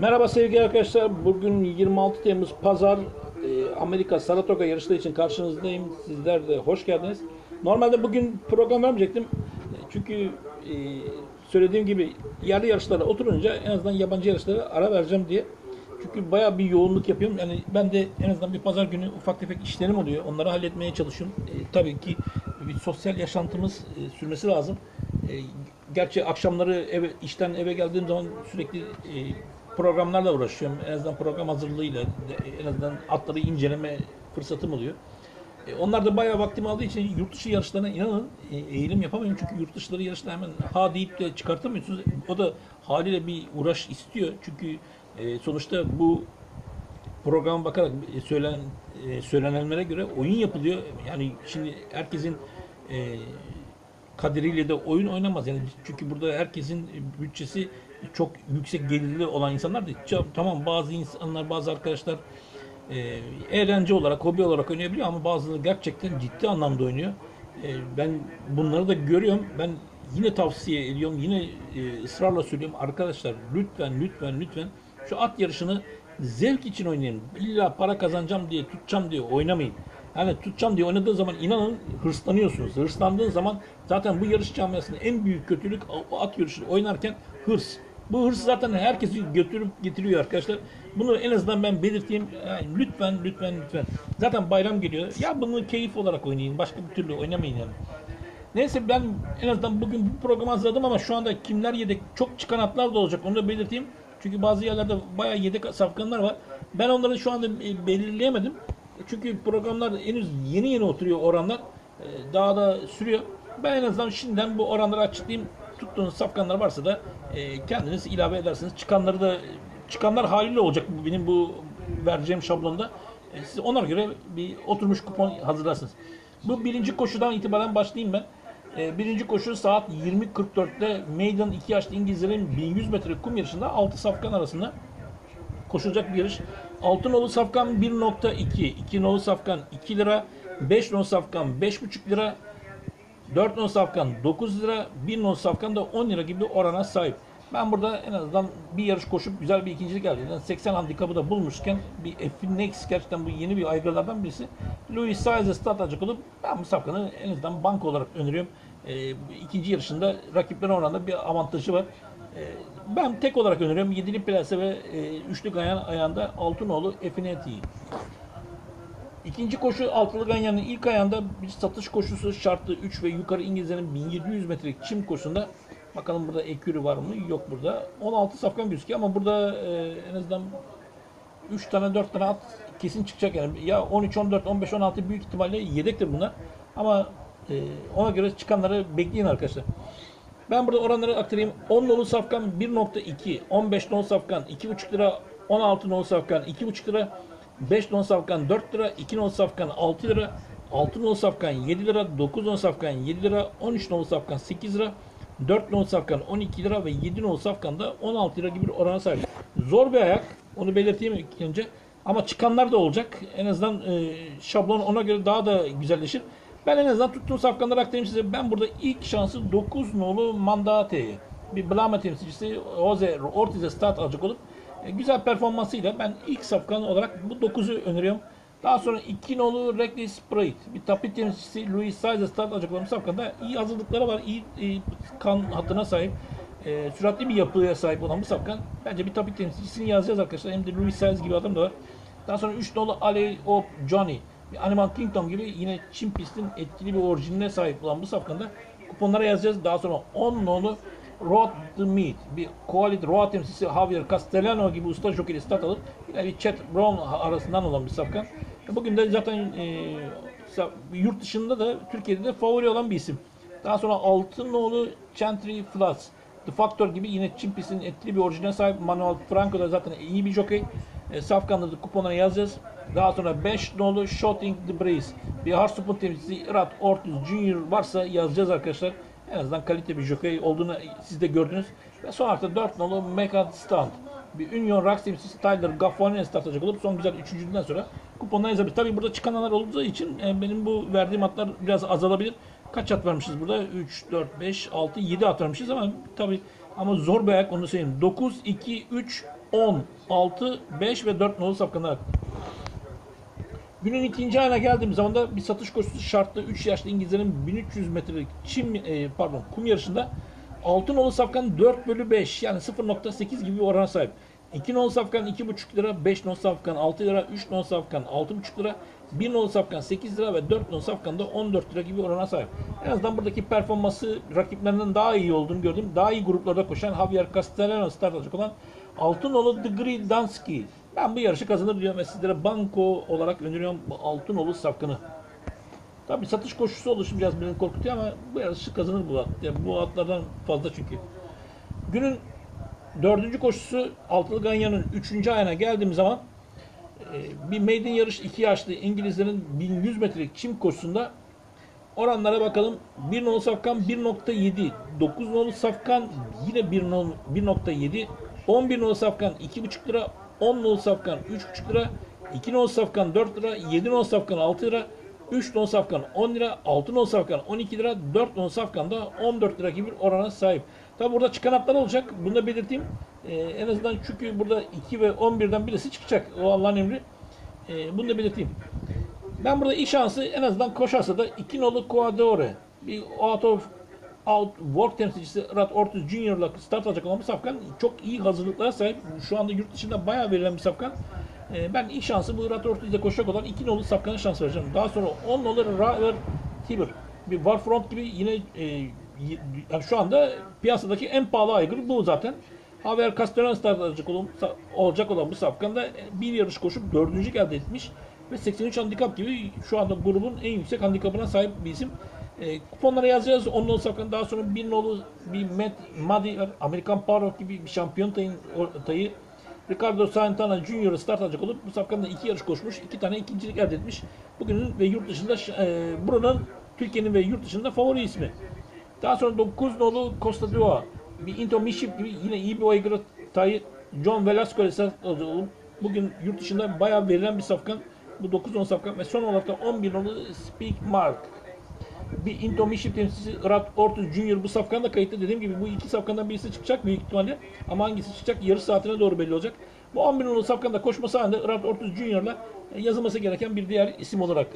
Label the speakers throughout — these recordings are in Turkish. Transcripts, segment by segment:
Speaker 1: Merhaba sevgili arkadaşlar. Bugün 26 Temmuz Pazar e, Amerika Saratoga yarışları için karşınızdayım. Sizler de hoş geldiniz. Normalde bugün program vermeyecektim. Çünkü e, söylediğim gibi yerli yarışlara oturunca en azından yabancı yarışlara ara vereceğim diye. Çünkü bayağı bir yoğunluk yapıyorum. Yani ben de en azından bir pazar günü ufak tefek işlerim oluyor. Onları halletmeye çalışıyorum. E, tabii ki bir sosyal yaşantımız e, sürmesi lazım. E, gerçi akşamları eve, işten eve geldiğim zaman sürekli e, programlarla uğraşıyorum. En azından program hazırlığıyla, en azından atları inceleme fırsatım oluyor. E, onlar da bayağı vaktimi aldığı için yurt dışı yarışlarına inanın e, eğilim yapamıyorum. Çünkü yurt dışları yarışta hemen ha deyip de çıkartamıyorsunuz. O da haliyle bir uğraş istiyor. Çünkü e, sonuçta bu programa bakarak e, söylen e, söylenenlere göre oyun yapılıyor. Yani şimdi herkesin e, kaderiyle de oyun oynamaz. Yani çünkü burada herkesin bütçesi çok yüksek gelirli olan insanlar değil. Tamam bazı insanlar, bazı arkadaşlar e, eğlence olarak, hobi olarak oynayabiliyor ama bazıları gerçekten ciddi anlamda oynuyor. E, ben bunları da görüyorum. Ben yine tavsiye ediyorum, yine e, ısrarla söylüyorum. Arkadaşlar lütfen, lütfen, lütfen şu at yarışını zevk için oynayın. İlla para kazanacağım diye, tutacağım diye oynamayın. Yani tutacağım diye oynadığın zaman inanın hırslanıyorsunuz. Hırslandığın zaman zaten bu yarış camiasının en büyük kötülük o at yarışını oynarken hırs. Bu hırs zaten herkesi götürüp getiriyor arkadaşlar. Bunu en azından ben belirteyim. Yani lütfen lütfen lütfen. Zaten bayram geliyor. Ya bunu keyif olarak oynayın. Başka bir türlü oynamayın yani. Neyse ben en azından bugün bu programı hazırladım ama şu anda kimler yedek çok çıkan atlar da olacak onu da belirteyim. Çünkü bazı yerlerde bayağı yedek safkanlar var. Ben onları şu anda e, belirleyemedim. Çünkü programlar henüz yeni yeni oturuyor oranlar. E, Daha da sürüyor. Ben en azından şimdiden bu oranları açıklayayım. Tuttuğunuz safkanlar varsa da e, kendiniz ilave edersiniz. Çıkanları da çıkanlar haliyle olacak benim bu vereceğim şablonda. E, Siz ona göre bir oturmuş kupon hazırlarsınız. Bu birinci koşudan itibaren başlayayım ben. E, Birinci koşu saat 20.44'te Meydan 2 yaşlı İngilizlerin 1100 metre kum yarışında 6 safkan arasında koşulacak bir yarış. Altınolu safkan 1.2, 2 nolu safkan 2 lira, 5 nolu safkan 5.5 lira, 4 nolu safkan 9 lira, 1 nolu safkan da 10 lira gibi bir orana sahip. Ben burada en azından bir yarış koşup güzel bir ikincilik elde edeyim. 80 handikapı da bulmuşken bir F-Nex gerçekten bu yeni bir aygırlardan birisi. Louis Saez'e start atacak olup ben bu safkanı en azından banka olarak öneriyorum. Ee, ikinci yarışında rakiplerine oranında bir avantajı var. Ee, ben tek olarak öneriyorum. Yedili plase ve e, üçlü gayan ayağında Altınoğlu Efineti'yi. İkinci koşu altılı ganyanın ilk ayağında bir satış koşusu şartlı 3 ve yukarı İngilizlerin 1700 metrelik çim koşusunda bakalım burada ekürü var mı? Yok burada. 16 safkan gözüküyor ama burada e, en azından 3 tane 4 tane at kesin çıkacak yani. Ya 13, 14, 15, 16 büyük ihtimalle yedektir bunlar. Ama e, ona göre çıkanları bekleyin arkadaşlar. Ben burada oranları aktarayım. 10 nolu safkan 1.2, 15 nolu safkan 2.5 lira, 16 nolu safkan 2.5 lira, 5 nolu safkan 4 lira, 2 nolu safkan 6 lira, 6 nolu safkan 7 lira, 9 nolu safkan 7 lira, 13 nolu safkan 8 lira, 4 nolu safkan 12 lira ve 7 nolu safkan da 16 lira gibi bir orana sahip. Zor bir ayak. Onu belirteyim önce. Ama çıkanlar da olacak. En azından e, şablon ona göre daha da güzelleşir. Ben en azından tuttuğum safkanları aktarayım size. Ben burada ilk şansı 9 nolu Mandate'ye bir Blama temsilcisi Jose Ortiz'e start alacak olup e, güzel performansıyla ben ilk safkan olarak bu 9'u öneriyorum. Daha sonra 2 nolu Reckless Sprite, bir tapit temsilcisi Louis alacak olan safkanda iyi hazırlıkları var, iyi, iyi kan hattına sahip, e, süratli bir yapıya sahip olan bu safkan. Bence bir tapit temsilcisini yazacağız arkadaşlar. Hem de Louis Saez gibi adam da var. Daha sonra 3 nolu Ali Op Johnny, bir Animal Kingdom gibi yine Çin pistin etkili bir orijinine sahip olan bu safkanda kuponlara yazacağız. Daha sonra 10 nolu Road to Meet, bir Quality temsilcisi Javier Castellano gibi usta jockey'i start alıp bir Chet Brown arasından olan bir safkan. Bugün de zaten e, yurt dışında da Türkiye'de de favori olan bir isim. Daha sonra Altınoğlu Chantry Flats, The Factor gibi yine Çin etkili bir orijine sahip Manuel Franco da zaten iyi bir jockey. E, safkanları da kuponlara yazacağız. Daha sonra 5 nolu Shooting the Breeze. Bir Harstup'un temsilcisi Irat Ortiz Junior varsa yazacağız arkadaşlar. En azından kalite bir jockey olduğunu siz de gördünüz. Ve son da 4 nolu Mega Stand. Bir Union Rocks temsilcisi Tyler Gaffoni'ye start atacak olup son güzel üçüncüden sonra kuponlara yazabilir. Tabii burada çıkanlar olduğu için e, benim bu verdiğim atlar biraz azalabilir. Kaç at vermişiz burada? 3, 4, 5, 6, 7 at vermişiz ama tabii ama zor bir ayak onu söyleyeyim. 9, 2, 3, 10, 6, 5 ve 4 nolu safkanlar. Günün ikinci ayına geldiğim zaman da bir satış koşusu şartlı 3 yaşlı İngilizlerin 1300 metrelik çim e, pardon kum yarışında 6 nolu safkan 4 bölü 5 yani 0.8 gibi bir orana sahip. 2 nolu safkan 2,5 lira, 5 nolu safkan 6 lira, 3 nolu safkan 6,5 lira, 1 nolu safkan 8 lira ve 4 nolu safkan da 14 lira gibi orana sahip. En azından buradaki performansı rakiplerinden daha iyi olduğunu gördüm. Daha iyi gruplarda koşan Javier Castellano start alacak olan 6 nolu Degree Danski. Ben bu yarışı kazanır diyorum ve sizlere banko olarak öneriyorum bu 6 nolu safkanı. Tabii satış koşusu oluşmayacağız beni korkutuyor ama bu yarışı kazanır bu at. Yani bu atlardan fazla çünkü. Günün dördüncü koşusu Altılı Ganyan'ın üçüncü ayına geldiğim zaman e, bir maiden yarış iki yaşlı İngilizlerin 1100 metrelik çim koşusunda oranlara bakalım. 1 nolu safkan 1.7, 9 nolu safkan yine 1 nolu 1.7, 11 nolu safkan 2.5 lira, 10 nolu safkan 3.5 lira, 2 nolu safkan 4 lira, 7 nolu safkan 6 lira, 3 non safkan 10 lira, 6 non safkan 12 lira, 4 non safkan da 14 lira gibi bir orana sahip. Tabi burada çıkan atlar olacak. Bunu da belirteyim. Ee, en azından çünkü burada 2 ve 11'den birisi çıkacak. O Allah'ın emri. Ee, bunu da belirteyim. Ben burada ilk şansı en azından koşarsa da 2 nolu Coadore. Bir out of out work temsilcisi Rat Ortiz Junior'la start alacak olan bu safkan çok iyi hazırlıklara sahip. Şu anda yurt dışında bayağı verilen bir safkan. Ee, ben ilk şansı bu Rat Ortiz'de koşacak olan 2 nolu safkana şans vereceğim. Daha sonra 10 nolu River Tiber. Bir Warfront gibi yine e, şu anda piyasadaki en pahalı aygır bu zaten. Javier Castellano start alacak olan, olacak olan bu safkanda bir yarış koşup dördüncülük elde etmiş ve 83 handikap gibi şu anda grubun en yüksek handikapına sahip bir isim. E, kuponlara yazacağız. Onun nolu safkan daha sonra bir nolu bir Muddy var. Amerikan Power gibi bir şampiyon tayı, tayı Ricardo Santana Junior start alacak olup bu safkanda iki yarış koşmuş. iki tane ikincilik elde etmiş. Bugünün ve yurt dışında e, buranın Türkiye'nin ve yurt dışında favori ismi. Daha sonra 9 nolu Costa Dua. Bir Into Miship gibi yine iyi bir aygırı tayı John Velasco ile start alacak olup bugün yurt dışında bayağı verilen bir safkan. Bu 9 nolu safkan ve son olarak da 11 nolu Speak Mark bir Into Miship temsilcisi Rat Ortiz Junior bu safkanda kayıtlı. Dediğim gibi bu iki safkandan birisi çıkacak büyük ihtimalle. Ama hangisi çıkacak yarış saatine doğru belli olacak. Bu 11 numaralı safkanda koşması halinde Rat Ortiz Junior'la yazılması gereken bir diğer isim olarak.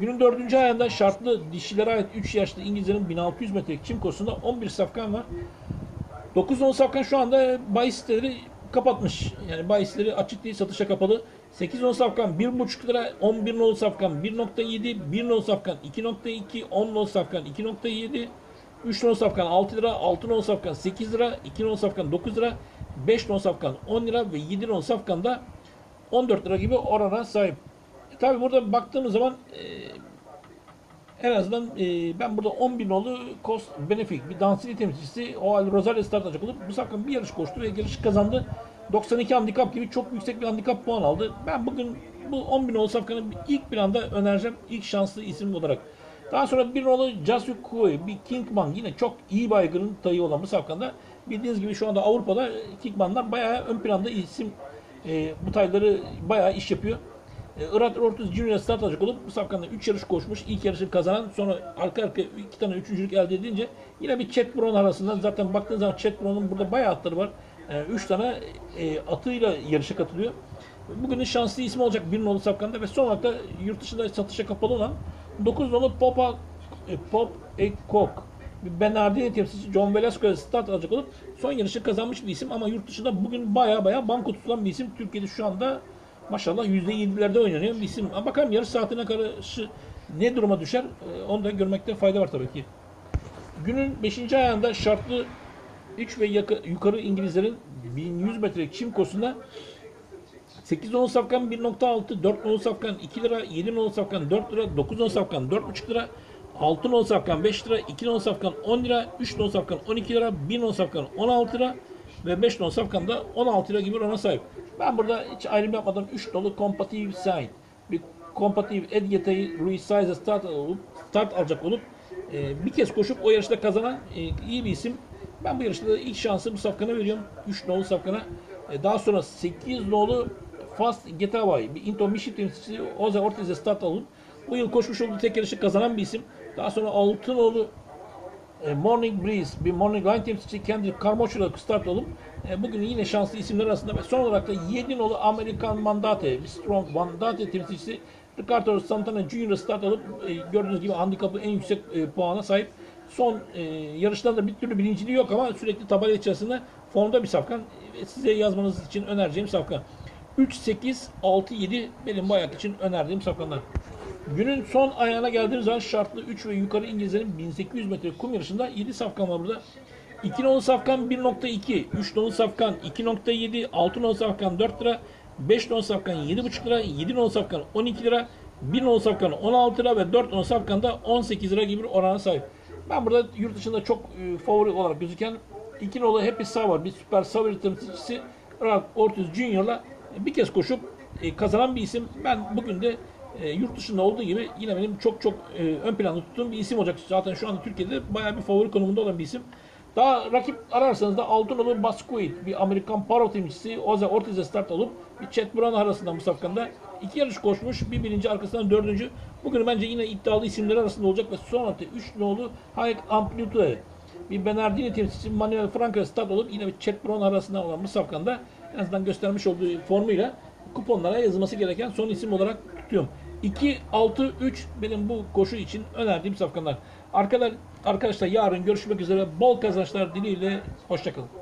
Speaker 1: Günün dördüncü ayında şartlı dişilere ait 3 yaşlı İngilizlerin 1600 metrelik çim koşusunda 11 safkan var. 9 nolu safkan şu anda bahis siteleri kapatmış. Yani bahisleri açık değil, satışa kapalı. 8 nolu safkan 1,5 lira, 11 nolu safkan 1.7, 1 nolu safkan 2.2, 10 nolu safkan 2.7, 3 nolu safkan 6 lira, 6 nolu safkan 8 lira, 2 nolu safkan 9 lira, 5 nolu safkan 10 lira ve 7 nolu safkan da 14 lira gibi orana sahip. E, Tabi burada baktığımız zaman e, en azından e, ben burada 11 nolu cost benefit bir dansili temsilcisi Oal Rosario start alacak olup bu safkan bir yarış koştu ve yarışı kazandı. 92 handikap gibi çok yüksek bir handikap puan aldı. Ben bugün bu 10 bin nolu safkanı ilk planda önereceğim. ilk şanslı isim olarak. Daha sonra bir nolu Jasu Koi, bir Kingman yine çok iyi baygının tayı olan bu safkanda. Bildiğiniz gibi şu anda Avrupa'da Kingmanlar bayağı ön planda isim e, bu tayları bayağı iş yapıyor. E, Irat Ortiz Junior start alacak olup bu safkanda 3 yarış koşmuş. ilk yarışı kazanan sonra arka arka 2 tane üçüncülük elde edince yine bir Chet Brown arasından zaten baktığınız zaman Chet Brown'un burada bayağı atları var. 3 tane e, atıyla yarışa katılıyor. Bugünün şanslı ismi olacak bir nolu safkanda ve son olarak da yurt dışında satışa kapalı olan 9 nolu Popa e, Pop Ekok Bernardini temsilcisi John Velasco start alacak olup son yarışı kazanmış bir isim ama yurt dışında bugün baya baya banko tutulan bir isim. Türkiye'de şu anda maşallah %7'lerde oynanıyor bir isim. Ama bakalım yarış saatine karşı ne duruma düşer e, onu da görmekte fayda var tabii ki. Günün 5. ayağında şartlı 3 ve yukarı İngilizlerin 1100 metrelik çim koşusunda 8 nolu safkan 1.6, 4 nolu safkan 2 lira, 7 nolu safkan 4 lira, 9 nolu safkan 4.5 lira, 6 nolu safkan 5 lira, 2 nolu safkan 10 lira, 3 nolu safkan 12 lira, 1 nolu safkan 16 lira ve 5 nolu safkan da 16 lira gibi orana sahip. Ben burada hiç ayrım yapmadan 3 nolu Competitive Sign, bir Competitive Edgeta'yı Size'a start, olup, start alacak olup e, bir kez koşup o yarışta kazanan e, iyi bir isim. Ben bu yarışta ilk şansı bu safkana veriyorum. 3 nolu safkana. E, daha sonra 8 nolu Fast Getaway, bir Into Mission temsilcisi Oze Ortiz'e start alıp bu yıl koşmuş olduğu tek yarışı kazanan bir isim. Daha sonra 6 nolu e, Morning Breeze, bir Morning Line temsilcisi kendi Carmocho'la start olup e, bugün yine şanslı isimler arasında ve son olarak da 7 nolu Amerikan Mandate, bir Strong Mandate temsilcisi Ricardo Santana Jr. start alıp gördüğünüz gibi handikapı en yüksek e, puana sahip. Son e, yarışlarda bir türlü birinciliği yok ama sürekli tabela içerisinde formda bir safkan. E, size yazmanız için önereceğim safkan. 3, 8, 6, 7 benim bu ayak için önerdiğim safkanlar. Günün son ayağına geldiğimiz zaman şartlı 3 ve yukarı İngilizlerin 1800 metre kum yarışında 7 safkan var burada. 2 nolu safkan 1.2, 3 nolu safkan 2.7, 6 nolu safkan 4 lira, 5 nolu safkan 7.5 lira, 7 nolu safkan 12 lira, 1 nolu safkan 16 lira ve 4 nolu safkan da 18 lira gibi bir orana sahip. Ben burada yurt dışında çok e, favori olarak gözüken 2 nolu Happy Sour, bir süper Sour temsilcisi Ralph Ortiz Jr.'la bir kez koşup e, kazanan bir isim. Ben bugün de e, yurt dışında olduğu gibi yine benim çok çok e, ön planda tuttuğum bir isim olacak. Zaten şu anda Türkiye'de bayağı bir favori konumunda olan bir isim. Daha rakip ararsanız da Altınoğlu Basquid, bir Amerikan paro temsilcisi Oze Ortiz'e start olup bir Chet Brown arasında bu safkanda iki yarış koşmuş. Bir birinci arkasından dördüncü. Bugün bence yine iddialı isimler arasında olacak ve son hatta 3 nolu High Amplitude bir Bernardini temsilcisi Manuel Franco start olup yine bir Chet Brown arasında olan bu safkanda en azından göstermiş olduğu formuyla kuponlara yazılması gereken son isim olarak tutuyorum. 2, 6, 3 benim bu koşu için önerdiğim safkanlar. Arkadaşlar, arkadaşlar yarın görüşmek üzere. Bol kazançlar dileğiyle. Hoşçakalın.